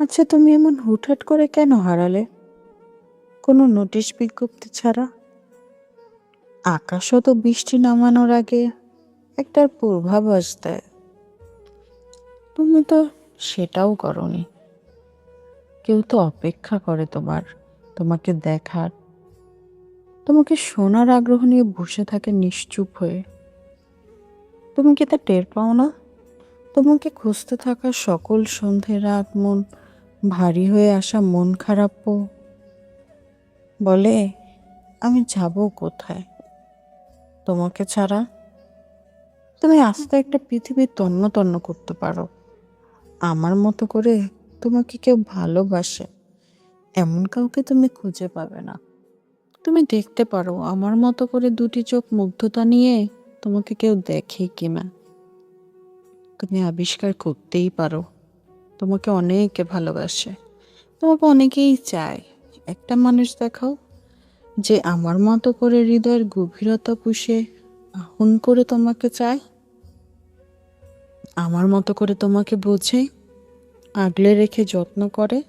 আচ্ছা তুমি এমন হুটহাট করে কেন হারালে? কোনো নোটিশ বিজ্ঞপ্তি ছাড়া? আকাশও তো বৃষ্টি নামানোর আগে একটার পূর্বাভাস দেয়। তুমি তো সেটাও করনি। কেউ তো অপেক্ষা করে তোমার, তোমাকে দেখার। তোমাকে শোনার আগ্রহ নিয়ে বসে থাকে নিশ্চুপ হয়ে। তুমি কি তা টের পাও না? তোমাকে খুঁজতে থাকা সকল সন্ধে, রাত, মন ভারী হয়ে আসা মন খারাপও। বলে, আমি যাব কোথায়? তোমাকে ছাড়া? তুমি আস্তে একটা পৃথিবী তন্ন তন্ন করতে পারো। আমার মতো করে তোমাকে কেউ ভালোবাসে, এমন কাউকে তুমি খুঁজে পাবে না। তুমি দেখতে পারো, আমার মতো করে দুটি চোখ মুগ্ধতা নিয়ে তোমাকে কেউ দেখে কিনা। তুমি আবিষ্কার করতেই পারো। তোমাকে অনেকে ভালোবাসে। তোমাকে অনেকেই চায়। একটা মানুষ দেখাও যে আমার মতো করে হৃদয়ের গভীরতা পুষে আহন করে তোমাকে চায়। আমার মতো করে তোমাকে বোঝে, আগলে রেখে যত্ন করে।